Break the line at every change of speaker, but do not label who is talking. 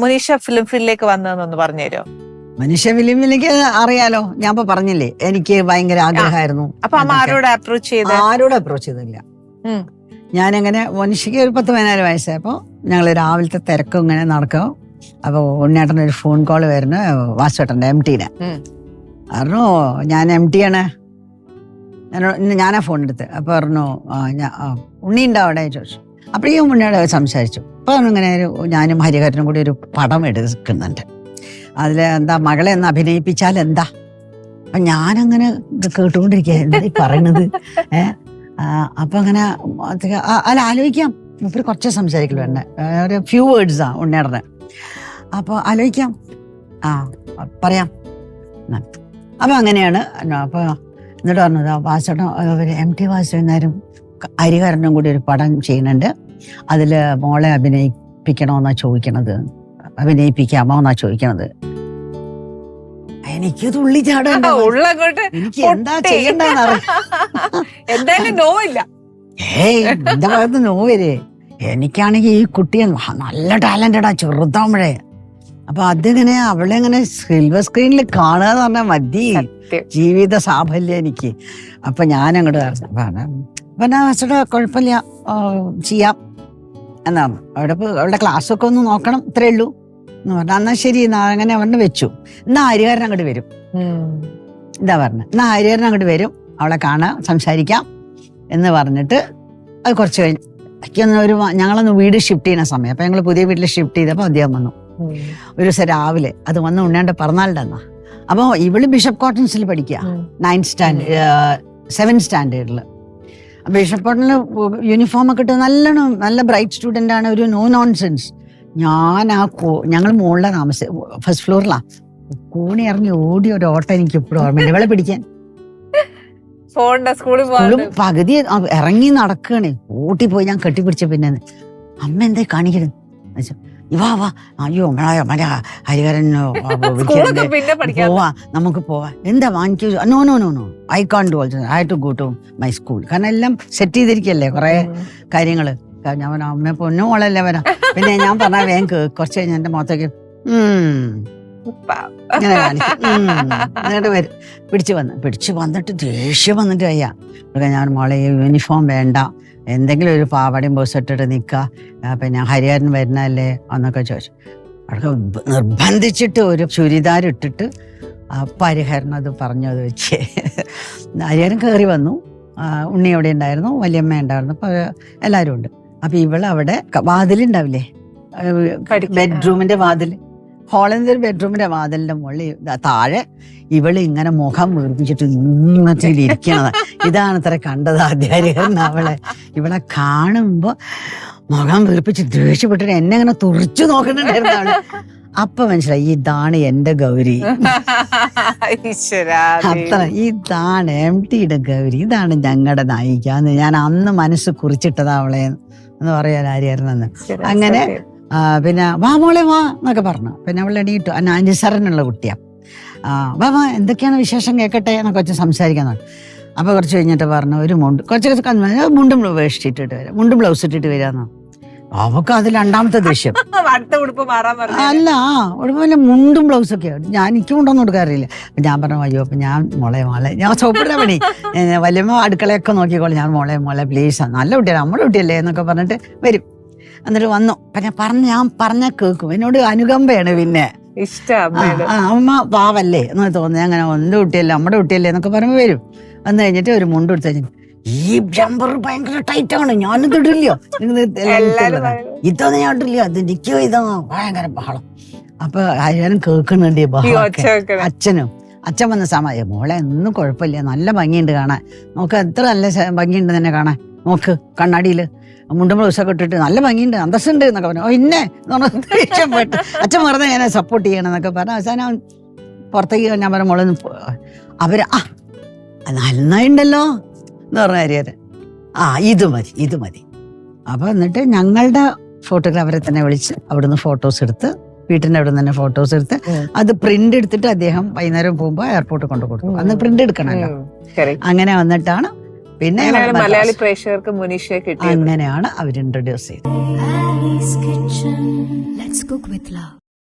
Munisha film ഫീൽഡിലേക്ക് വന്നതെന്നൊന്ന് പറഞ്ഞുതരോ
മനുഷ്യ ഫിലിമിലേക്ക് അറിയാലോ. ഞാൻ ഇപ്പൊ പറഞ്ഞില്ലേ എനിക്ക് ഭയങ്കര ആഗ്രഹമായിരുന്നു
അപ്പൊ അമ്മ. ആരോട് അപ്രോച്ച് ചെയ്ത്?
ആരോട് അപ്രോച്ച് ചെയ്തില്ല. ഞാനിങ്ങനെ മനുഷ്യക്ക് ഒരു പത്ത് പതിനാല് വയസ്സായപ്പോ ഞങ്ങൾ രാവിലത്തെ തിരക്കും ഇങ്ങനെ നടക്കും. അപ്പോൾ ഉണ്ണേട്ടൻ ഒരു ഫോൺ കോൾ വരുന്നു വാസുവേട്ടന്റെ എം ടീനെ. പറഞ്ഞു ഞാൻ എം ടി ആണ്. ഞാനാ ഫോൺ എടുത്ത് അപ്പൊ പറഞ്ഞു ഉണ്ണി ഉണ്ടോ അവിടെ? ചോദിച്ചു. അപ്പോഴേക്കും മുന്നേ സംസാരിച്ചു. അപ്പോൾ അങ്ങനെ ഒരു ഞാനും ഹരിഹരനും കൂടി ഒരു പടം എടുക്കുന്നുണ്ട്. അതിൽ എന്താ മകളെ ഒന്ന് അഭിനയിപ്പിച്ചാൽ എന്താ? അപ്പൊ ഞാനങ്ങനെ ഇത് എന്താ ഈ പറയണത്? ഏഹ് അപ്പൊ അങ്ങനെ അല്ല ആലോചിക്കാം. മുപ്പര് കുറച്ച് സംസാരിക്കലോ എന്നെ. ഒരു ഫ്യൂ വേർഡ്സാ ഉണ്ണിയുടെ അപ്പൊ ആലോചിക്കാം. ആ പറയാം. എന്ന്. അപ്പൊ അങ്ങനെയാണ്. അപ്പൊ എന്നിട്ട് പറഞ്ഞത് വാസേട്ടൻ അവർ എം ടി വാസുവിനാരും ഹരിഹരനും കൂടി ഒരു പടം ചെയ്യുന്നുണ്ട്. അതിൽ മോളെ അഭിനയിപ്പിക്കണോന്നാ ചോദിക്കണത്. അഭിനയിപ്പിക്കാമോ എന്നാ ചോദിക്കണത്. എനിക്ക് തുള്ളി ചാടാൻ എനിക്ക് എന്താ
പൊട്ടി.
ചെയ്യണ്ടെന്ന് അറിയാം
എന്തായാലും നോവില്ല.
ഏയ് എന്റെ ഭാഗത്ത് നോവര് എനിക്കാണെങ്കിൽ ഈ കുട്ടിയെ നല്ല ടാലന്റഡാ ചെറുതാമ്പഴേ അപ്പൊ അതിങ്ങനെ അവളെ ഇങ്ങനെ സിൽവർ സ്ക്രീനിൽ കാണുക എന്ന് പറഞ്ഞാൽ മതി ജീവിത സാഫല്യം എനിക്ക്. അപ്പൊ ഞാൻ അങ്ങോട്ട് അപ്പൊ ഞാൻ വെച്ചിട്ട് കുഴപ്പമില്ല. ചെയ്യാം. എന്നാണ് അവിടെ അവളുടെ ക്ലാസ്സൊക്കെ ഒന്ന് നോക്കണം ഇത്രേ ഉള്ളൂ. എന്ന് പറഞ്ഞു എന്നാ ശരി എന്നാ അങ്ങനെ അവന് വെച്ചു. എന്നാ ആര്യകാരൻ അങ്ങോട്ട് വരും. എന്താ പറഞ്ഞത് എന്നാ ആര്യകാരൻ അങ്ങോട്ട് വരും. അവളെ കാണാം സംസാരിക്കാം എന്ന് പറഞ്ഞിട്ട് അത് കുറച്ച് കഴിഞ്ഞ്. എനിക്കൊന്ന് ഒരു ഞങ്ങളൊന്ന് വീട് ഷിഫ്റ്റ് ചെയ്യുന്ന സമയം. അപ്പൊ ഞങ്ങൾ പുതിയ വീട്ടിൽ ഷിഫ്റ്റ് ചെയ്തപ്പോൾ അദ്ദേഹം വന്നു. ഒരു ദിവസം രാവിലെ അത് വന്ന് ഉണ്ണേണ്ട പിറന്നാളുടെ എന്നാ അപ്പോൾ ഇവൾ ബിഷപ്പ് കോട്ടൺസിൽ പഠിക്കുക
നയൻ
നയൻത് സ്റ്റാൻഡേർഡ് സെവൻ സ്റ്റാൻഡേർഡിൽ ബിഷപ്പ് കോട്ടണിൽ യൂണിഫോം ഒക്കെ ഇട്ട് നല്ലോണം നല്ല ബ്രൈറ്റ് സ്റ്റുഡന്റ് ആണ് ഒരു നോ നോൺസെൻസ് ഞാൻ ആ കോ ഞങ്ങൾ മുകളിലെ താമസ ഫസ്റ്റ് ഫ്ലോറിലാണ് കൂണി ഇറങ്ങി ഓടി ഒരു ഓട്ടം എനിക്ക് ഇപ്പോഴും ഓർമ്മയുണ്ട്. ഇവളെ പിടിക്കാൻ.
സ്കൂളിൽ
പകുതി ഇറങ്ങി ഇറങ്ങി നടക്കുകയാണ് ഓട്ടിപ്പോയി ഞാൻ കെട്ടിപ്പിടിച്ച പിന്നെ അമ്മ എന്തായി കാണിക്കരുത് ഇവാ വാ. അയ്യോ നമ്മളായ മഴ ഹരിഹരൻ പോവാ നമുക്ക് പോവാ. എന്താ വാങ്ങിച്ചു? No no no no. I can do also I to go to my school കാരണം എല്ലാം സെറ്റ് ചെയ്തിരിക്കല്ലേ കുറെ കാര്യങ്ങൾ ഞാൻ അമ്മ പൊന്നു മോളല്ലേ വരാം പിന്നെ ഞാൻ പറഞ്ഞ വേഗം കുറച്ച് കഴിഞ്ഞ എന്റെ മുഖത്തേക്ക് ഇങ്ങനെ. എന്നിട്ട് വരും. പിടിച്ചു വന്ന് പിടിച്ചു വന്നിട്ട് ദേഷ്യം വന്നിട്ട് അയ്യാ ഞാൻ മോളെ യൂണിഫോം വേണ്ട. എന്തെങ്കിലും ഒരു പാവാടയും ബോസ് ഇട്ടിട്ട് നിൽക്കുക പിന്നെ ഹരിഹരൻ വരുന്നല്ലേ എന്നൊക്കെ ചോദിച്ചു. അവിടെ ബ- നിർബന്ധിച്ചിട്ട് ഒരു ചുരിദാർ ഇട്ടിട്ട് ആ പരിഹരൻ അത് പറഞ്ഞത് വെച്ച്. ഹരിഹരൻ കയറി വന്നു. ഉണ്ണി അവിടെ ഉണ്ടായിരുന്നു? വലിയമ്മ ഉണ്ടായിരുന്നു. അപ്പോൾ എല്ലാവരും ഉണ്ട്. അപ്പം ഇവളവിടെ അവിടെ വാതിലുണ്ടാവില്ലേ? ബെഡ്റൂമിന്റെ വാതിൽ ഹോളിൽ ഒരു ബെഡ്റൂമിന്റെ വാതിലിന്റെ മുകളിൽ താഴെ ഇവൾ ഇങ്ങനെ മുഖം വീർപ്പിച്ചിട്ട് ഇങ്ങനത്തെ ഇരിക്കണത് ഇതാണ് ഇത്ര കണ്ടത് ആദ്യം അവളെ. ഇവളെ കാണുമ്പോ മുഖം വീർപ്പിച്ച് ദേഷ്യപ്പെട്ടിട്ട് എന്നെ ഇങ്ങനെ തുറച്ചു നോക്കുന്നുണ്ടായിരുന്നു അവൾ. അപ്പൊ മനസ്സിലായി ഇതാണ് എന്റെ ഗൗരി. അത്ര ഇതാണ് എം ടിയുടെ ഗൗരി. ഇതാണ് ഞങ്ങളുടെ നായിക ഞാൻ അന്ന് മനസ്സ് കുറിച്ചിട്ടതാ അവളെ എന്ന് പറയാൻ ആര്യായിരുന്നെന്ന് അങ്ങനെ പിന്നെ വാ മോളെ വാ എന്നൊക്കെ പറഞ്ഞു. പിന്നെ അവൾ എണീട്ടു അന്ന അനുസരണുള്ള കുട്ടിയാണ് വാ വാ എന്തൊക്കെയാണ് വിശേഷം? കേൾക്കട്ടെ എന്നൊക്കെ വെച്ച് സംസാരിക്കാൻ തുടങ്ങി. അപ്പൊ കുറച്ച് കഴിഞ്ഞിട്ട് പറഞ്ഞു ഒരു മുണ്ട് കുറച്ച് കുറച്ച് മുണ്ടും ബ്ലൗസ് ഇട്ടിട്ട് വരാം. മുണ്ടും ബ്ലൗസ് ഇട്ടിട്ട് വരാമെന്നോ അവക്ക് അത് രണ്ടാമത്തെ
ദേഷ്യം.
അല്ല ഒരുപോലെ മുണ്ടും ബ്ലൗസ് ഒക്കെ ഞാൻ എനിക്ക് മുണ്ടൊന്നും കൊടുക്കാറില്ല അപ്പൊ ഞാൻ പറഞ്ഞു അയ്യോ അപ്പൊ ഞാൻ മോളെ മോളെ ഞാൻ സോപ്പിടാൻ പണി വല്യമ്മ അടുക്കളയൊക്കെ നോക്കിക്കോളെ. ഞാൻ മോളെ മോളെ പ്ലീസ് നല്ല കുട്ടിയല്ലേ നമ്മുടെ കുട്ടിയല്ലേ എന്നൊക്കെ പറഞ്ഞിട്ട് വരും. എന്നിട്ട് വന്നു. പിന്നെ പറഞ്ഞ ഞാൻ പറഞ്ഞ കേൾക്കും. എന്നോട് അനുകമ്പയാണ് പിന്നെ. അമ്മ പാവല്ലേ എന്ന് തോന്നി അങ്ങനെ ഒന്നും കുട്ടിയല്ലേ നമ്മുടെ കുട്ടിയല്ലേ എന്നൊക്കെ പറയുമ്പോൾ വരും. വന്നു കഴിഞ്ഞിട്ട് ഒരു മുണ്ട് എടുത്ത് കഴിഞ്ഞു ഈ ജമ്പർ ഭയങ്കര ടൈറ്റ് ആണ് ഞാനിത് ഇടില്ലയോ? ഇതൊന്നും ഞാൻ ഇട്ടില്ലയോ അത് എനിക്കോ ഇതോ ഭയങ്കര ബഹളം. അപ്പൊ ആരും കേൾക്കുന്നുണ്ട്. അച്ഛനും അച്ഛൻ വന്ന സമയം മോളെ ഒന്നും കുഴപ്പമില്ല. നല്ല ഭംഗിയുണ്ട് കാണാൻ. നോക്ക് എത്ര നല്ല ഭംഗിയുണ്ട് തന്നെ കാണാൻ. നോക്ക് കണ്ണാടിയിൽ മുണ്ടും ബ്ലൗസൊക്കെ ഇട്ടിട്ട് നല്ല ഭംഗിയുണ്ട് അന്തസ്സുണ്ട് എന്നൊക്കെ പറഞ്ഞു. ഓ ഇന്നെ. പറഞ്ഞ് അച്ഛൻ വെറുതെ ഞാൻ സപ്പോർട്ട് ചെയ്യണം എന്നൊക്കെ പറഞ്ഞു അവസാനം പുറത്തേക്ക് ഞാൻ പറഞ്ഞ മോളൊന്ന് അവർ ആ നന്നായിണ്ടല്ലോ എന്ന് പറഞ്ഞ കാര്യത് ആ ഇത് മതി ഇത് മതി. അപ്പൊ എന്നിട്ട് ഞങ്ങളുടെ ഫോട്ടോഗ്രാഫറെ തന്നെ വിളിച്ച് അവിടുന്ന് ഫോട്ടോസ് എടുത്ത് വീട്ടിന്റെ അവിടെ നിന്ന് തന്നെ ഫോട്ടോസ് എടുത്ത് അത് പ്രിന്റ് എടുത്തിട്ട് അദ്ദേഹം വൈകുന്നേരം പോകുമ്പോൾ എയർപോർട്ടിൽ കൊണ്ടു കൊടുക്കും അന്ന് പ്രിന്റ് എടുക്കണമല്ലോ.
ഉം,
അങ്ങനെ വന്നിട്ടാണ് പിന്നെ.
മലയാളി പ്രേക്ഷകർക്ക് മുനീഷയെ കിട്ടി
അങ്ങനെയാണ് അവർ ഇൻട്രൊഡ്യൂസ് ചെയ്തത്.